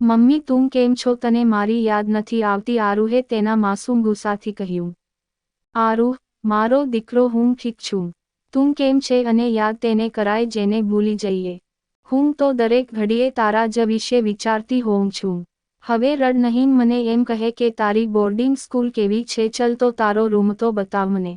Mummy, તું કેમ છો? તને મારી યાદ નથી આવતી. આરુહે તેના માસૂમ ગુસ્સાથી કહ્યું આરુહ મારો દીકરો, હું ઠીક છું. તું કેમ છે? અને યાદ તેને કરાય જેને ભૂલી જઈએ. હું તો દરેક ઘડીએ તારા જ વિશે વિચારતી હોઉં છું. હવે રડ નહીં, મને એમ કહે કે તારી બોર્ડિંગ સ્કૂલ કેવી છે? ચલ તો તારો રૂમ તો બતાવ મને.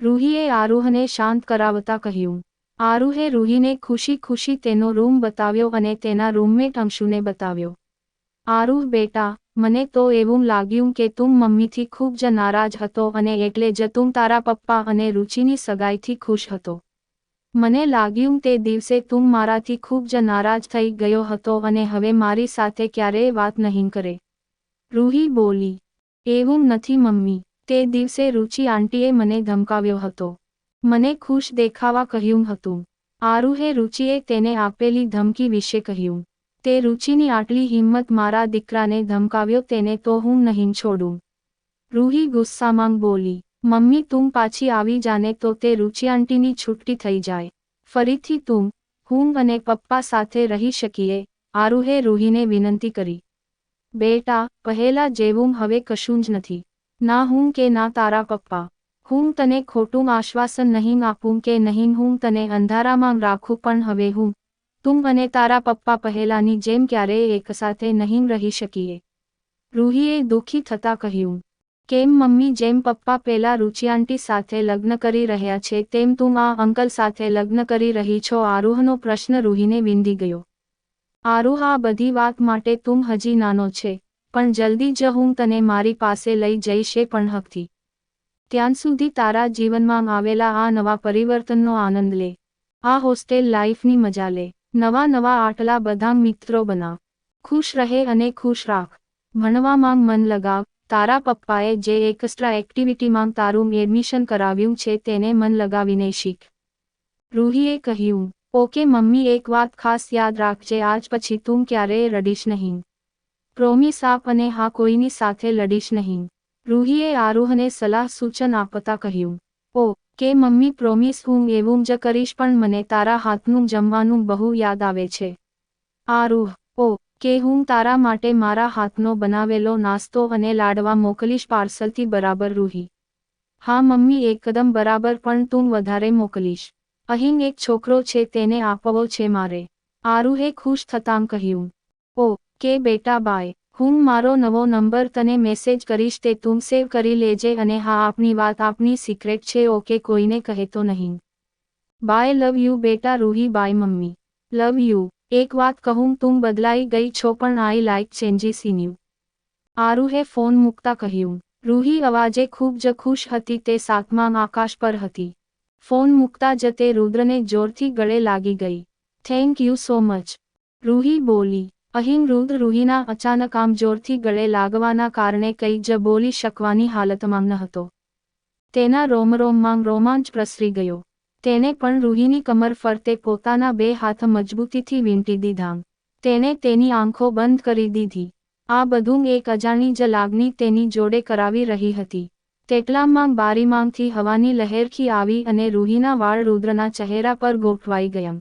રૂહીએ આરુહને શાંત કરાવતા કહ્યું, આરુહે રૂહીને ખુશી ખુશી તેનો રૂમ બતાવ્યો અને તેના રૂમમેટ અંશુને બતાવ્યો. આરુહ બેટા, મને તો એવું લાગ્યું કે તું મમ્મીથી ખૂબ જ નારાજ હતો અને એટલે જ તું તારા પપ્પા અને રુચિની સગાઈથી ખુશ હતો. મને લાગ્યું તે દિવસે તું મારાથી ખૂબ જ નારાજ થઈ ગયો હતો અને હવે મારી સાથે ક્યારેય વાત નહીં કરે રૂહી બોલી. એવું નથી મમ્મી. તે દિવસે રુચિ આંટીએ મને ધમકાવ્યો હતો. મને ખુશ દેખાવા કહ્યું હતું. આરુહે રુચિએ તેને આપેલી ધમકી વિશે કહ્યું. તે રુચિની આટલી હિંમત મારા દીકરાને ધમકાવ્યો તેને તો હું નહીં છોડું. રૂહી ગુસ્સામાં બોલી, મમ્મી, તું પાછી આવી જાને તો તે રુચિ આંટીની છૂટી થઈ જાય. ફરીથી તું, હું અને પપ્પા સાથે રહી શકીએ. આરુહે રૂહીને વિનંતી કરી. બેટા, પહેલા જેવું હવે કશું જ નથી. ના હું કે ના તારા પપ્પા. હું તને ખોટું આશ્વાસન નહીં આપું કે નહીં, હું તને અંધારામાં રાખું પણ હવે હું તું અને તારા પપ્પા પહેલાની જેમ ક્યારેય એકસાથે નહીં રહી શકીએ. રૂહીએ દુઃખી થતા કહ્યું, કેમ મમ્મી જેમ પપ્પા પેલા આંટી સાથે લગ્ન કરી રહ્યા છે, તેમ તું આ અંકલ સાથે લગ્ન કરી રહી છો? આરુહનો પ્રશ્ન રૂહીને વિંધી ગયો. આરુહ, આ બધી વાત માટે તું હજી નાનો છે, પણ જલ્દી જ હું તને મારી પાસે લઈ જઈશે પણ હકથી ત્યાં સુધી તારા જીવનમાં આવેલા આ નવા પરિવર્તનનો આનંદ લે. આ હોસ્ટેલ લાઈફની મજા લે. નવા નવા આટલા બધા મિત્રો બનાવ ખુશ રહે અને ખુશ રાખ. ભણવામાં મન લગાવ. તારા પપ્પાએ જે એક્સ્ટ્રા એક્ટિવિટીમાં તારું એડમિશન કરાવ્યું છે તેને મન લગાવીને શીખ. રૂહીએ કહ્યું, ઓકે મમ્મી, એક વાત ખાસ યાદ રાખજે, આજ પછી તું ક્યારેય રડીશ નહીં. પ્રોમિસ આપ અને હા કોઈની સાથે લડીશ નહીં. રૂહીએ આરોહને સલાહ સૂચન આપતા કહ્યું ઓ કે મમ્મી પ્રોમિસ હું એવું જ કરીશ પણ મને તારા હાથનું જમવાનું બહુ યાદ આવે છે. આરુહ ઓ, કે હું તારા માટે મારા હાથનો બનાવેલો નાસ્તો અને લાડવા મોકલીશ પાર્સલથી બરાબર રૂહી. હા મમ્મી એકદમ બરાબર પણ તું વધારે મોકલીશ. અહીં એક છોકરો છે તેને આપવો છે મારે. આરુહે ખુશ થતાં કહ્યું. ઓ, કે બેટા બાય હું મારો નવો નંબર તને મેસેજ કરીશ તે તું સેવ કરી લેજે અને હા, આપની વાત, આપની સિક્રેટ છે ઓકે કોઈને કહેતો નહીં. બાય લવ યુ બેટા, Roohi bye mummy. Love you એક વાત કહું, તું બદલાઈ ગઈ છો પણ I like changes in you આરુહે phone મૂકતા કહ્યું. રૂહી અવાજે ખૂબ જ ખુશ હતી તે સાતમાં આકાશ પર હતી. ફોન મૂકતા જ તે રુદ્રને જોરથી ગળે લાગી ગઈ. Thank you so much Roohi બોલી. અહીં રુદ્ર રૂહિના અચાનક આમ જોરથી ગળે લાગવાના કારણે કંઈ જ બોલી શકવાની હાલતમાં ન હતો. તેના રોમરોમમાં રોમાંચ પ્રસરી ગયો. તેને પણ રૂહીની કમર ફરતે પોતાના બે હાથ મજબૂતીથી વીંટી દીધા. તેને તેની આંખો બંધ કરી દીધી. આ બધું એક અજાણી જ લાગણી તેની જોડે કરાવી રહી હતી. તેટલામાં બારીમાંથી હવાની લહેરખી આવી અને રૂહીના વાળ રુદ્રના ચહેરા પર ગોઠવાઈ ગયા.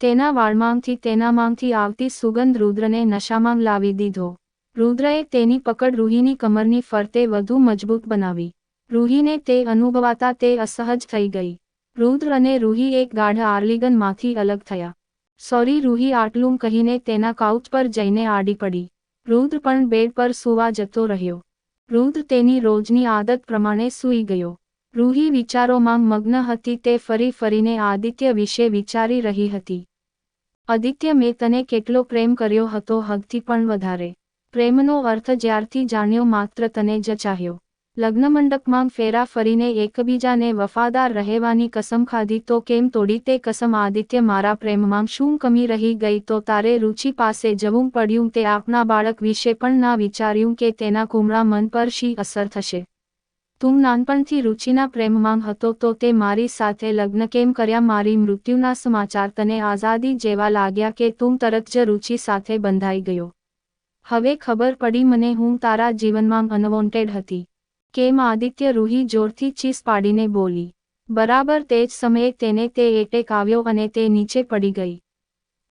તેના વાળમાંથી તેનામાંથી આવતી સુગંધ રુદ્રને નશામાં લાવી દીધો. રુદ્રએ તેની પકડ રૂહીની કમરની ફરતે વધુ મજબૂત બનાવી. રૂહીને તે અનુભવાતા તે અસહજ થઈ ગઈ. રુદ્ર અને રૂહી એક ગાઢ આર્લિગનમાંથી અલગ થયા. સોરી રૂહી આટલું કહીને તેના કાઉચ પર જઈને આડી પડી. રુદ્ર પણ બેડ પર સૂવા જતો રહ્યો. રુદ્ર તેની રોજની આદત પ્રમાણે સૂઈ ગયો. રૂહી વિચારોમાં મગ્ન હતી તે ફરી ફરીને આદિત્ય વિશે વિચારી રહી હતી. આદિત્ય, મેં તને કેટલો પ્રેમ કર્યો હતો હદથી પણ વધારે. પ્રેમનો અર્થ જ્યારથી જાણ્યો માત્ર તને જ ચાહ્યો. લગ્નમંડપમાં ફેરા ફરીને એકબીજાને વફાદાર રહેવાની કસમ ખાધી તો કેમ તોડી તે કસમ આદિત્ય મારા પ્રેમમાં શું કમી રહી ગઈ તો તારે રુચિ પાસે જવું પડ્યું તે આપના બાળક વિશે પણ ના વિચાર્યું કે તેના કુમળા મન પર શી અસર થશે. તું નાનપણથી રુચિના પ્રેમમાં હતો તો તે મારી સાથે લગ્ન કેમ કર્યા? મારી મૃત્યુના સમાચાર તને આઝાદી જેવા લાગ્યા કે તું તરત જ રુચિ સાથે બંધાઈ ગયો? હવે ખબર પડી મને હું તારા જીવનમાં અનવોન્ટેડ હતી. કેમ આદિત્ય રૂહી જોરથી ચીસ પાડીને બોલી, બરાબર તે જ સમયે તેને તે એટેક આવ્યો અને તે નીચે પડી ગઈ.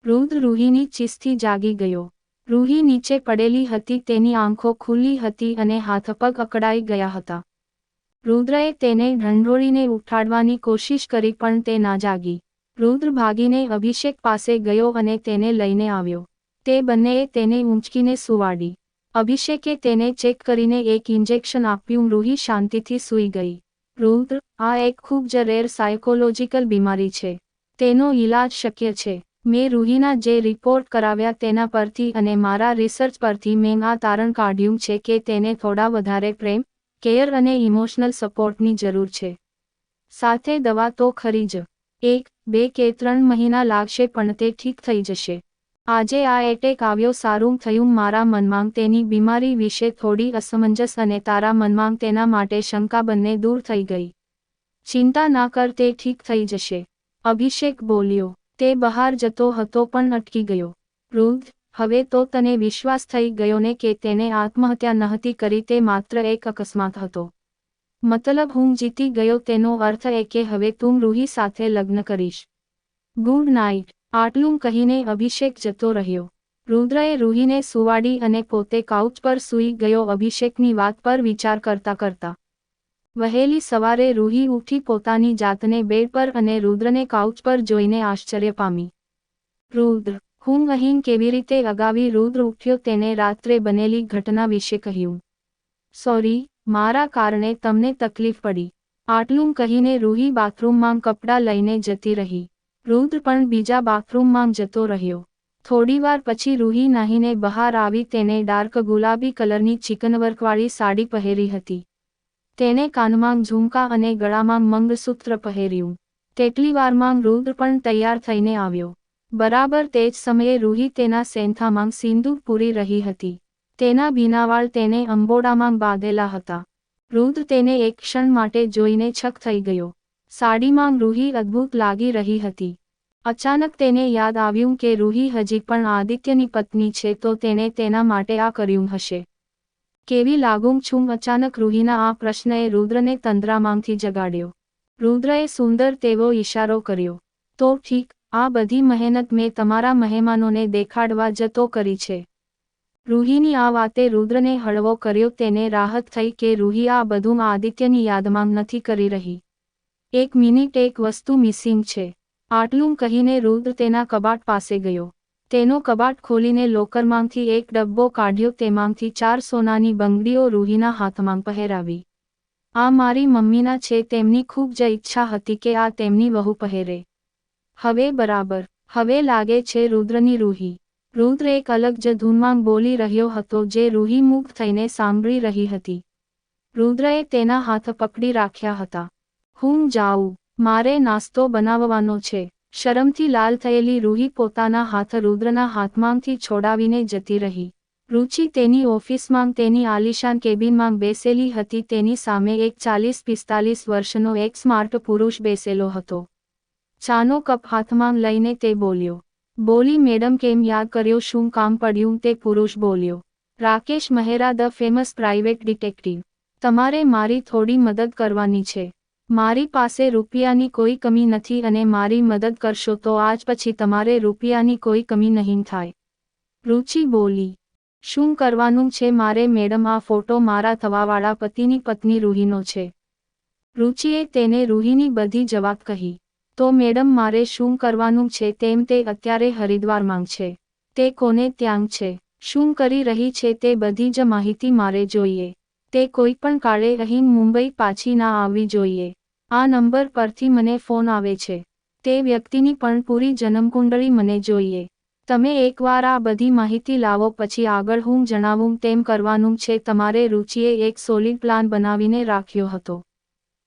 રુદ્ર રૂહીની ચીસથી જાગી ગયો. રૂહી નીચે પડેલી હતી, તેની આંખો ખુલ્લી હતી અને હાથપગ અકળાઈ ગયા હતા. રુદ્રએ તેને ઢંઢોળીને ઉઠાડવાની કોશિશ કરી પણ તે ના જાગી. રુદ્ર ભાગીને અભિષેક પાસે ગયો અને તેને લઈને આવ્યો. તે બંનેએ તેને ઊંચકીને સુવાડી. અભિષેકે તેને ચેક કરીને એક ઇન્જેક્શન આપ્યું. રૂહી શાંતિથી સૂઈ ગઈ. રુદ્ર, આ એક ખૂબ જ રેર સાયકોલોજીકલ બીમારી છે. તેનો ઈલાજ શક્ય છે. મેં રૂહીના જે રિપોર્ટ કરાવ્યા તેના પરથી અને મારા રિસર્ચ પરથી મેં આ તારણ કાઢ્યું છે કે તેને થોડા વધારે પ્રેમ કેર અને ઇમોશનલ સપોર્ટની જરૂર છે. સાથે દવા તો ખરી જ. એક, બે કે ત્રણ મહિના લાગશે પણ તે ઠીક થઈ જશે. આજે આ એટેક આવ્યો સારું થયું મારા મનમાં તેની બીમારી વિશે થોડી અસમંજસ અને તારા મનમાં તેના માટે શંકા બંને દૂર થઈ ગઈ. ચિંતા ના કર તે ઠીક થઈ જશે. અભિષેક બોલ્યો. તે બહાર જતો હતો પણ અટકી ગયો. વૃદ્ધ હવે તો તને વિશ્વાસ થઈ ગયો ને કે તેને આત્મહત્યા નહતી કરી તે માત્ર એક અકસ્માત હતો. મતલબ હું જીતી ગયો તેનો અર્થ એ કે હવે તું રૂહી સાથે લગ્ન કરીશ. ગુડ નાઇટ, આટલું કહીને અભિષેક જતો રહ્યો. રુદ્રએ રૂહીને સુવાડી અને પોતે કાઉચ પર સૂઈ ગયો અભિષેકની વાત પર વિચાર કરતા કરતા. વહેલી સવારે રૂહી ઉઠી પોતાની જાતને બેડ પર અને રુદ્રને કાઉચ પર જોઈને આશ્ચર્ય પામી. રુદ્ર હું અહીં કેવી રીતે અગાવી રુદ્ર ઉઠ્યો તેને રાત્રે બનેલી ઘટના વિશે કહ્યું. સોરી, મારા કારણે તમને તકલીફ પડી આટલું કહીને રૂહી બાથરૂમમાં કપડાં લઈને જતી રહી. રુદ્ર પણ બીજા બાથરૂમમાં જતો રહ્યો. થોડીવાર પછી રૂહી નાહીને બહાર આવી તેને ડાર્ક ગુલાબી કલરની ચિકનવર્કવાળી સાડી પહેરી હતી. તેને કાનમાં ઝુમકા અને ગળામાં મંગળસૂત્ર પહેર્યું. તેટલી વારમાં રુદ્ર પણ તૈયાર થઈને આવ્યો. બરાબર તે જ સમયે રૂહી તેના સેન્થામાં સિંદૂર પૂરી રહી હતી. તેના ભીનાવાળ તેને અંબોડામાં બાંધેલા હતા. રુદ્ર તેને એક ક્ષણ માટે જોઈને છક થઈ ગયો. સાડીમાં રૂહી અદ્ભુત લાગી રહી હતી. અચાનક તેને યાદ આવ્યું કે રૂહી હજી પણ આદિત્યની પત્ની છે તો તેણે તેના માટે આ કર્યું હશે. કેવી લાગું છું અચાનક રૂહીના આ પ્રશ્નએ રુદ્રને તંદ્રામાંથી જગાડ્યો. રુદ્રએ સુંદર તેવો ઈશારો કર્યો. તો ઠીક આ બધી મહેનત મેં તમારા મહેમાનોને દેખાડવા જતો કરી છે. રૂહીની આ વાતે રુદ્રને હળવો કર્યો, તેને રાહત થઈ કે રૂહી આ બધું આદિત્યની યાદમાં નથી કરી રહી. એક મિનિટ એક વસ્તુ મિસિંગ છે. આટલું કહીને રુદ્ર તેના કબાટ પાસે ગયો. તેનો કબાટ ખોલીને લોકરમાંથી એક ડબ્બો કાઢ્યો, તેમાંથી ચાર સોનાની બંગડીઓ રૂહીના હાથમાં પહેરાવી. આ મારી મમ્મીના છે, તેમની ખૂબ જ ઈચ્છા હતી કે આ તેમની વહુ પહેરે. હવે બરાબર. હવે લાગે છે રુદ્રની રૂહી. રુદ્ર એક અલગ જ ધૂનમાં બોલી રહ્યો હતો જે રૂહી મુખ થઈને સાંભળી રહી હતી. રુદ્રએ તેના હાથ પકડી રાખ્યા હતા. હું જાઉં. મારે નાસ્તો બનાવવાનો છે. શરમથી લાલ થયેલી રૂહી પોતાના હાથ રુદ્રના હાથમાંથી છોડાવીને જતી રહી. રુચિ તેની ઓફિસમાં તેની આલિશાન કેબિનમાં બેસેલી હતી. તેની સામે એક ચાલીસ પિસ્તાલીસ વર્ષનો એક સ્માર્ટ પુરુષ બેસેલો હતો. ચાનો કપ હાથમાં લઈને તે બોલ્યો. બોલી મેડમ કેમ યાદ કર્યો? શું કામ પડ્યું? તે પુરુષ બોલ્યો. Rakesh Mehra the famous private detective. તમારે મારી થોડી મદદ કરવાની છે. મારી પાસે રૂપિયાની કોઈ કમી નથી અને મારી મદદ કરશો તો આજ પછી તમારે રૂપિયાની કોઈ કમી નહીં થાય. રુચિ બોલી. શું કરવાનું છે? મારે મેડમ, આ ફોટો મારા થવાવાળા પતિની પત્ની રૂહીનો છે. રુચિએ તેને રૂહીની બધી જવાબ કહી. તો મેડમ મારે શું કરવાનું છે તેમ તે અત્યારે હરિદ્વારમાં છે. તે કોને ત્યાં છે? શું કરી રહી છે તે બધી જ માહિતી મારે જોઈએ. તે કોઈ પણ કાળે અહીં મુંબઈ પાછી ના આવવી જોઈએ. આ નંબર પરથી મને ફોન આવે છે. તે વ્યક્તિની પણ પૂરી જન્મકુંડળી મને જોઈએ. તમે એકવાર આ બધી માહિતી લાવો પછી આગળ હું જણાવું તેમ કરવાનું છે. તમારે રુચિએ એક સોલિડ પ્લાન બનાવીને રાખ્યો હતો.